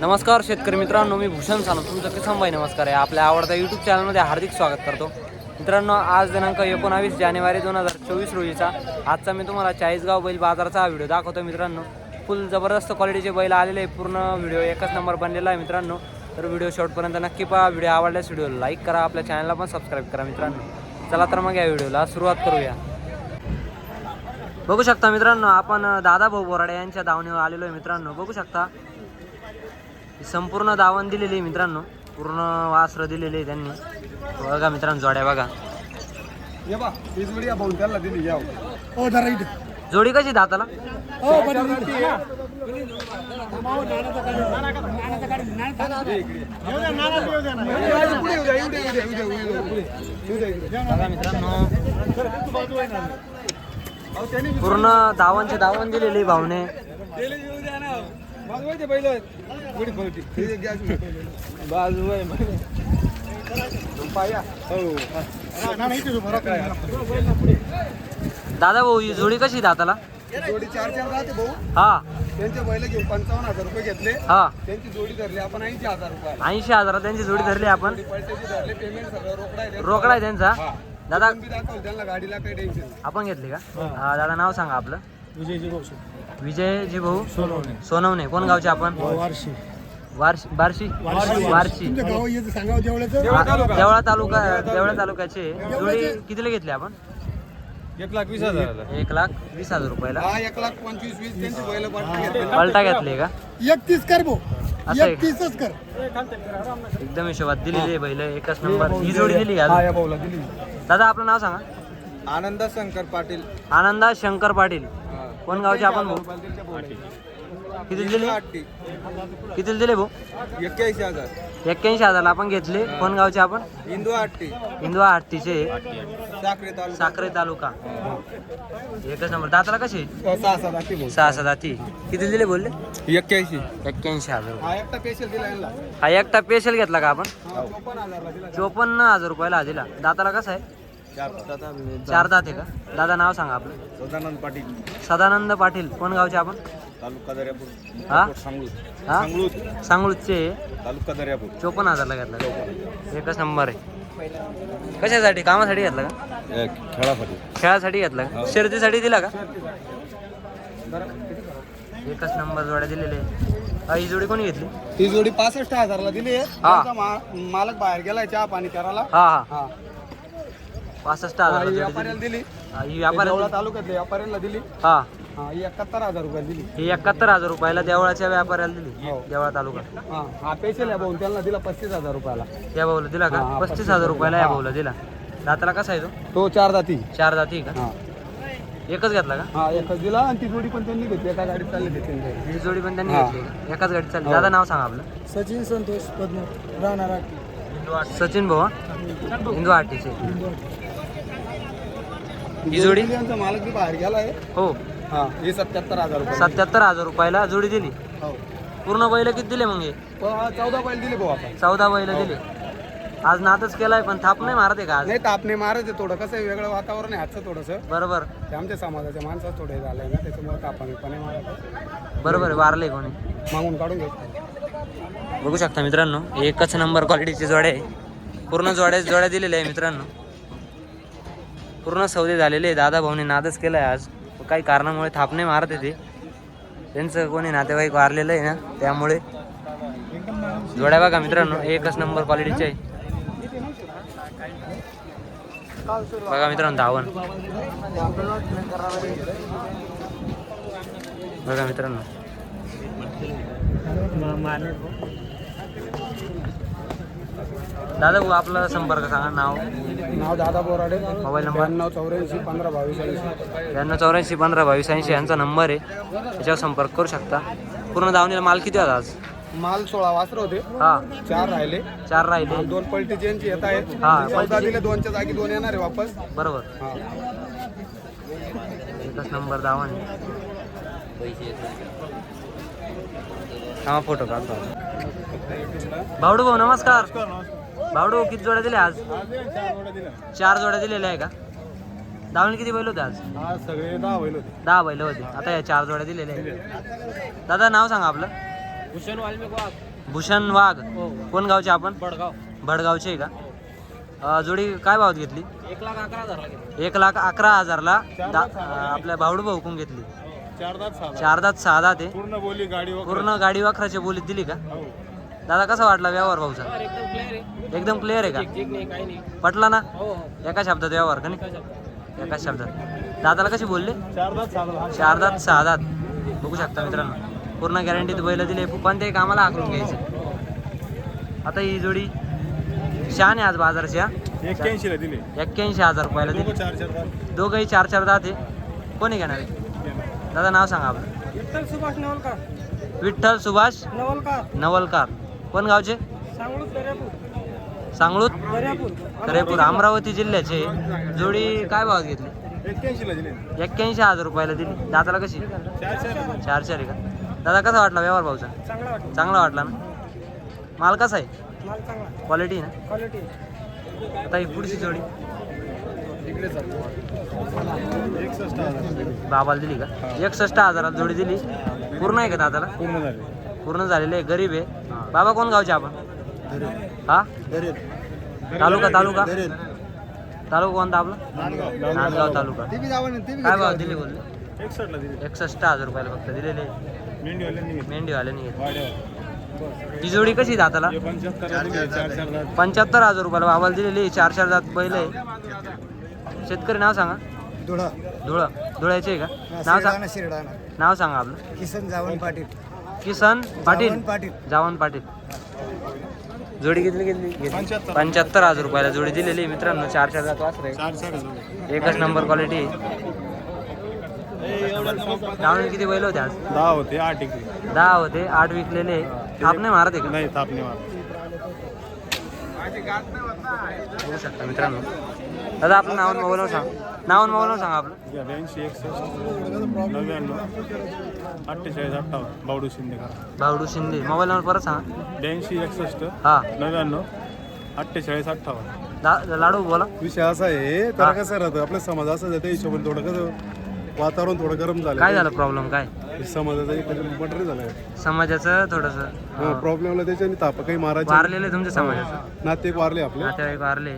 नमस्कार शेतकरी मित्रांनो मी भूषण सानू. तुमचं किसान भाई नमस्कार आहे. आपल्या आवडत्या यूट्यूब चॅनलमध्ये हार्दिक स्वागत करतो. मित्रांनो आज दिनांक एकोणावीस जानेवारी दोन हजार चोवीस रोजीचा. आजचा मी तुम्हाला चाळीसगाव बैल बाजाराचा हा व्हिडिओ दाखवतो मित्रांनो. फुल जबरदस्त क्वालिटीचे बैल आलेले आहे. पूर्ण व्हिडिओ एकच नंबर बनलेला आहे मित्रांनो. तर व्हिडिओ शॉर्टपर्यंत नक्की पहा. व्हिडिओ आवडल्यास व्हिडिओ लाईक करा. आपल्या चॅनलला पण सबस्क्राईब करा मित्रांनो. चला तर मग या व्हिडिओला सुरुवात करूया. बघू शकता मित्रांनो आपण दादा भाऊ बोराडे यांच्या धावणीवर आलेलो आहे मित्रांनो. बघू शकता. संपूर्ण दावण दिलेली आहे मित्रांनो. पूर्ण वासर दिलेली आहे त्यांनी. बघा मित्रांनो जोड्या बघा. ही जोडी कशी दाताला. बघा मित्रांनो. पूर्ण दावणचे दावण दिलेली आहे भावने हे गॅस. बाजू आहे हो. दादा भाऊ ही जोडी कशी दाताला जोडी चार चार राहते भाऊ. हा. त्यांचे बैल घेऊन पंचावन्न हजार रुपये घेतले. हा. त्यांची जोडी धरली आपण ऐंशी हजार रुपये. ऐंशी हजारात त्यांची जोडी धरली आपण. पलट्याची धरले पेमेंट सगळं रोकडा आहे त्यांचं. रोकडा आहे त्यांचा. हा. दादा त्यांना गाडीला काही टेन्शन आपण घेतली का? हा. दादा नाव सांगा आपलं. विजयजी भाऊ विजयजी भाऊ? सोनवणे. सोनवणे. कोण गावचे आपण? वारशी. वारशी बार्शी? जेवढ्याचं देवळा तालुका. देवळा तालुक्याचे. जोडी कितीला घेतली आपण? एक लाख वीस हजार एक लाख वीस हजार रुपयाला. एक लाख पंचवीस वीस. त्यांची बैल पलटी घेतले. का? एकतीस कर भाऊ. असं. एकतीसच कर. एकदम हिशोबात दिलेली आहे बैल एकच नंबर. ही जोडी हा दिली. दादा आपलं नाव सांगा. आनंद शंकर पाटील. आनंदा शंकर पाटील. कोण गावचे आपण भाऊ? किती दिले? किती दिले भाऊ? एक्क्याऐंशी हजार. एक्क्याऐंशी हजारला आपण घेतले. कोण गावचे आपण? हिंदू आट्टी हिंदवा आरतीचे. साखरे तालुका. साखरे तालुका. एकच नंबर. दाताला कसे? सहा सात सहा सात दाती. किती दिले बोलले? एक्क्याऐंशी. एक्क्याऐंशी हजार. हा एकटा पेशल दिला यांना. हा एकटा पेशल घेतला का आपण? चोपन्न हजार रुपयाला हा दिला. दाताला कसा आहे? चार दात. आहे का? दादा नाव सांगा आपलं. सदानंद पाटील. सदानंद पाटील. कोण गावचे आपण? तालुका दर्यापूर. हा? सांगलूत हा? सांगलूत सांगळूचे. तालुका दर्यापूर. चोपन्न हजारला घेतला एकच नंबर आहे. कशासाठी? कामासाठी घेतला का? खेळासाठी. खेळासाठी घेतला का? शर्यतीसाठी दिला का? एकच नंबर जोड्या दिलेले. हा, ही जोडी कोणी घेतली? ती जोडी पासष्ट हजारला दिली हा. त्यांचा मा- मालक बाहेर गेलाय चहा पाणी करायला. हा हा. हा. पासष्ट हजार ही व्यापाऱ्याला दिली. हा, ही देवळा व्यापारी तालुक्यातल्या व्यापाऱ्याला दिली. हा. हा ही एकाहत्तर हजार रुपयाला दिली. ही एकाहत्तर हजार रुपयाला देवळाच्या व्यापाऱ्याला दिली. हो. देवळा तालुका हा हा पेशल आहे भाऊ. त्यांना दिला पस्तीस हजार रुपयाला. त्या भाऊला दिला का? हा, हा, पस्तीस हजार रुपयाला या हा. भाऊला दिला. दाताला कसा आहे तो? तो चार जाती. चार जाती का? हा. एकच घेतला का? हा एकच दिला आणि ती जोडी पण त्यांनी घेतली. एका गाडीत चालली ते त्यांच्या ही जोडी पण त्यांनी हा. घेतली का? एकाच गाडी चालली. हो. दादा नाव सांगा आपलं. सचिन संतोष पद्म राहणार सचिन भाऊ हा? हिंदू आरटीचे ही जोडी? मालक बी बाहेर गेलाय हो. हा हे सत्याहत्तर हजार रुपये. सत्याहत्तर हजार रुपयाला जोडी दिली. हो. पूर्ण बैल किती दिले मग हे? चौदा बैल दिले भाऊ आपण. चौदा बैल दिले. आज नातच केलाय पण थाप नाही मारत आहे का आज? नाही तापणे मारायचे थोडं. कसं आहे, वेगळं वातावरण आहे आजचं थोडंसं. बरोबर. ते आमच्या समाजाच्या माणसात थोडे झालंय ना त्याच्यामुळे तापाने पण मारायचं बरोबर आहे वारले कोणी? मागून काढून घ्यायचं बघू शकता मित्रांनो एकच नंबर क्वालिटीचे जोडे आहे. पूर्ण जोड्या जोड्या दिलेल्या आहे मित्रांनो. पूर्ण सौदे झालेले दादा भाऊने नादच केलाय आज. काही कारणामुळे थापणे मारत येते ते. त्यांचं कोणी नातेवाईक वारलेलं आहे ना त्यामुळे. जोड्या बघा मित्रांनो एकच नंबर क्वालिटीचे आहे. बघा मित्रांनो धावण बघा मित्रांनो. दादा भाऊ आपला संपर्क सांगा नाव. नाव दादा बोराडे. Mobile number? ब्याण्णव चौऱ्याऐंशी पंधरा बावीस ऐंशी. ब्याण्णव चौऱ्याऐंशी पंधरा बावीस ऐंशी यांचा नंबर आहे. त्याच्यावर संपर्क करू शकता. पूर्ण दावणीला माल किती होता आज? माल सोळा वासर होते. हा. चार राहिले. चार राहिले. दोन पलटी चेनची येत आहेत. हा, चौदा. दिले दोनच्या जागी दोन येणार आहे वापस. बरोबर. हा. एकच नंबर दावण हा फोटो काढतो. भावडू भाऊ नमस्कार. भावडू भाऊ किती जोड्या दिल्या आज? चार जोड्या दिलेल्या आहे का? दावणी किती बैल होते आज? हा सगळे दहा बैल होते. दहा बैल होते आता या चार जोड्या दिलेल्या आहे दादा नाव सांगा आपलं. भूषण वाल्मिक वाघ. भूषण वाघ. कोण गावचे आपण? बडगाव. भडगावचे आहे का? जोडी काय भावात घेतली? एक लाख अकरा हजार एक लाख अकरा हजारला आपल्या भावडू भाऊकून घेतली? चार दात सहा चार दात सहा दात आहे. पूर्ण बोली गाडी पूर्ण गाडी वाखराच्या बोलीत दिली का? हो. दादा कसा वाटला व्यवहार भाऊचा? एकदम क्लिअर आहे. एकदम क्लिअर आहे का? ठीक नाही काही नाही. पटला ना? हो हो. एका शब्दात व्यवहार का नाही? एका शब्दात. दादाला कशी बोलले? चार दात सहा दात चार दात सहा दात बघू शकता मित्रांनो. पूर्ण गॅरंटीत बैल दिले. पण ते कामाला आकलून घ्यायचे. आता ही जोडी शान आहे आज बाजारची हा. एक्क्याऐंशी ला दिले. एक्क्याऐंशी हजार रुपयाला दिली. चार दोघंही चार चार दात आहे. कोणी घेणार आहे? दादा नाव सांगा आपलं. विठ्ठल सुभाष नवलकर. विठ्ठल सुभाष नवलकर. नवलकार. कोण गावचे सांगळूत दर्यापूर. खरेपूर अमरावती जिल्ह्याचे. जोडी काय भावात घेतली? एक्क्याऐंशी ला दिले. एक्क्याऐंशी हजार रुपयाला दिली. दाताला कशी? चार चार का? दादा कसा वाटला व्यवहार भाऊचा? चांगला वाटला. ना? माल कसा आहे? माल चांगला क्वालिटी ना? क्वालिटी आता ही पुढची जोडी. बाबाला दिली का? एकसष्ट हजाराला जोडी दिली. पूर्ण आहे का दादाला पूर्ण झाले. पूर्ण झालेले आहे. गरीब आहे. बाबा कोण गावचे आपण? हा? तालुका तालुका? तालुका कोणता आपला? नांदगाव तालुका. काय भाव दिले बोलले? एकसष्ट हजार रुपयाला फक्त दिलेले मेंढीवाल्यांनी घेतले मेंढीवाल्याने घेतले. वाड्यावर ही जोडी कशी दाताला? पंच्याहत्तर हजार रुपयाला बाबाला दिलेली चार चार जात पहिले शेतकरी नाव सांगा. धुळा. धुळं. धुळ्याचे का? नाव सांग. नाव सांगा आपलं. किसन जावण पाटील. किसन पाटील. जावन पाटील. जोडी घेतली? घेतली. पंच्याहत्तर. हजार रुपयाला जोडी दिलेली आहे मित्रांनो. चार चार जात वासरे. एकच नंबर क्वालिटी लावणी किती बैल होते आज? दहा होते आठ इकडे दहा होते आठ विकलेले. थाप नाही मारत का? नाही तापणे मार शकता मित्रांनो. दादा आपलं नाव मोबाईल सांग. नाव मोबाईल सांगा आपलं. ब्याऐंशी एकसष्ट नव्याण्णव अठ्ठेचाळीस अठ्ठावन्न बावडू शिंदे. भावडू शिंदे. मोबाईल नंबर परत सांगा. ब्याऐंशी एकसष्ट हा. नव्याण्णव अठ्ठेचाळीस अठ्ठावन्न. लाडू बोला. विषय असा आहे हा. तर कसं राहतं आपल्या समाज असं जातं हिशोबाने थोडं कसं वातावरण थोडं गरम झालं. काय झालं प्रॉब्लेम काय? समाजाचा एक मटर झालाय समाजाचं थोडस प्रॉब्लेमला त्याच्याने ताप काही मारायचे वारलेले तुमच्या समाजाचं. नातेक वारले आपले. नातेवाईक वारले.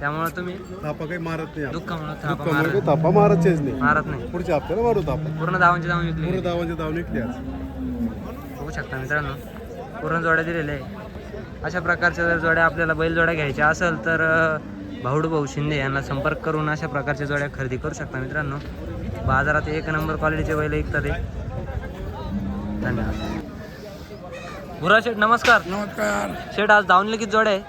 त्यामुळे तुम्ही तापा काही मारत नाही आपण. दुःखामुळे थापा. काही तापा मारायचेच नाही. मारत नाही. पुढच्या हप्त्याला मारू तापा. पूर्ण दावांची दावून विकली. पूर्ण दावांचे दाव निघले आज. बघू शकता मित्रांनो पूर्ण जोड्या दिलेल्या आहे अशा प्रकारच्या जर जोड्या आपल्याला बैल जोड्या घ्यायच्या असेल तर अं, भाऊड भाऊ शिंदे यांना संपर्क करून अशा प्रकारच्या जोड्या खरेदी करू शकता मित्रांनो. बाजारात एक नंबर क्वालिटीचे बैल विकतात हे. धन्यवाद. गुरा शेठ नमस्कार. नमस्कार. शेठ आज धावून किती जोड्या आहे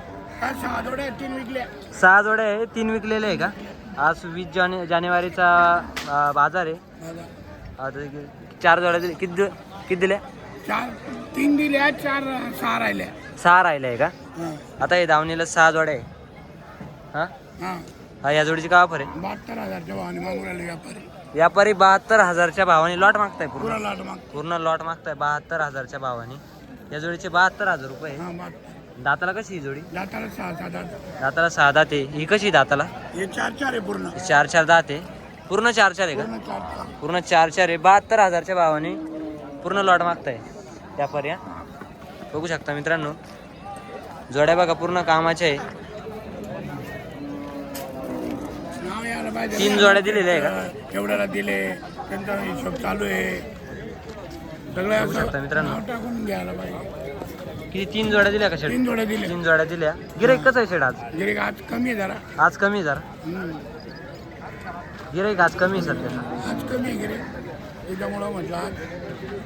सहा जोड्या तीन विकल्या सहा जोड्या आहे तीन विकलेले आहे का? आज वीस जाने जानेवारीचा बाजार आहे. कि- चार जोड्या दिल्या किती किती दिल्या? चार तीन दिल्या चार सहा राहिल्या. सहा राहिल्या आहे का? आता हे धावणीला सहा जोड्या आहे. हा? या जोडीची काय ऑफर आहे? बहात्तर हजारच्या भावाने मागू राहिले व्यापारी. व्यापारी बहात्तर हजारच्या भावाने लॉट मागताय पूर्ण. पुरा लाट माग पूर्ण लॉट मागताय बहात्तर हजारच्या भावाने. या जोडीचे बहात्तर हजार रुपये हां दाताला कशी ही जोडी? जाताला सहा सात आठ दाताला सहा दात आहे. ही कशी दाताला? हे चार चार आहे पूर्ण. चार चार दात आहे. पूर्ण चार चार आहे का? पूर्ण चार चार. पूर्ण चार चार आहे. बहात्तर हजारच्या भावाने पूर्ण लॉट मागताय. व्यापारी हा. बघू शकता मित्रांनो. जोड्या बघा पूर्ण कामाच्या आहे. तीन जोड्या दिलेल्या आहे का? एवढ्याला दिले. त्यांचा हिशोब चालू आहे. सगळं बघू शकता असं मित्रांनो. नाव टाकून घ्यायला पाहिजे. किती? तीन जोड्या दिल्या का शेड? तीन जोड्या दिले तीन जोड्या दिल्या. गिराईक कसं आहे शेड आज? गिरे आज कमी आहे जरा. आज कमी आहे जरा? हम्म. गिराईक आज कमी आहे सध्या. आज कमी आहे त्याच्यामुळं म्हटलं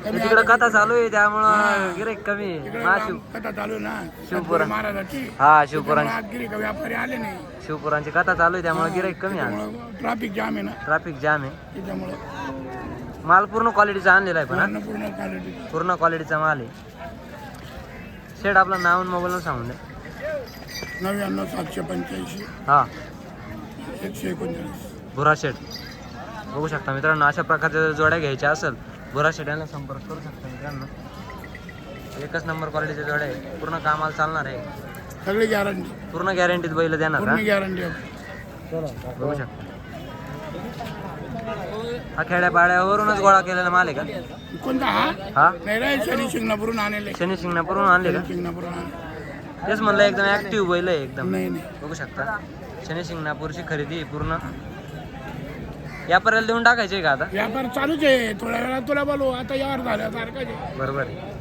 कमी तिकडे आहे. कथा चालू आहे त्यामुळं हा. गिराईक कमी आहे. तिकडे महाशिव काम- कथा चालू ना. शिवपुरा. महाराजाची. हा शिवपुरांची त्याच्यामुळं आज गिरे का व्यापारी आले नाही. शिवपुरांची कथा चालू आहे त्यामुळे गिराईक कमी आहे. ट्रॅफिक जाम आहे ना. ट्रॅफिक जाम आहे. त्याच्यामुळं. माल पूर्ण क्वालिटीचा आणलेला आहे पण हा? पूर्ण पूर्ण क्वालिटी पूर्ण क्वालिटीचा माल आहे. शेड आपलं नाव आणि मोबाईल सांगून द्या. नव्याण्णव सातशे पंच्याऐंशी. हा. एकशे एकोणचाळीस. भुरा शेड बघू शकता मित्रांनो अशा प्रकारच्या जर जोड्या घ्यायच्या असेल बोरा शेड्याला संपर्क करू शकता मित्रांनो. एकच नंबर क्वालिटीच्या जोड्या आहे पूर्ण कामाला चालणार आहे. सगळी गॅरंटी पूर्ण गॅरंटीत बैल देणार बघू शकता. हा खेड्यापाड्यावरूनच गोळा केलेला माल आहे का? कोणता हा? शनी शिंगणापूरून आणले शनी शिंगणापूरून आणले का तेच म्हणलं एकदम ऍक्टिव्ह बैल आहे एकदम. बघू शकता. शनी शिंगणापूरची खरेदी पूर्ण. व्यापाराला देऊन टाकायचे का आता? व्यापार चालूच आहे. थोड्या वेळा तुला बोलू. आता यावर झाल्यासारखं बरोबर आहे.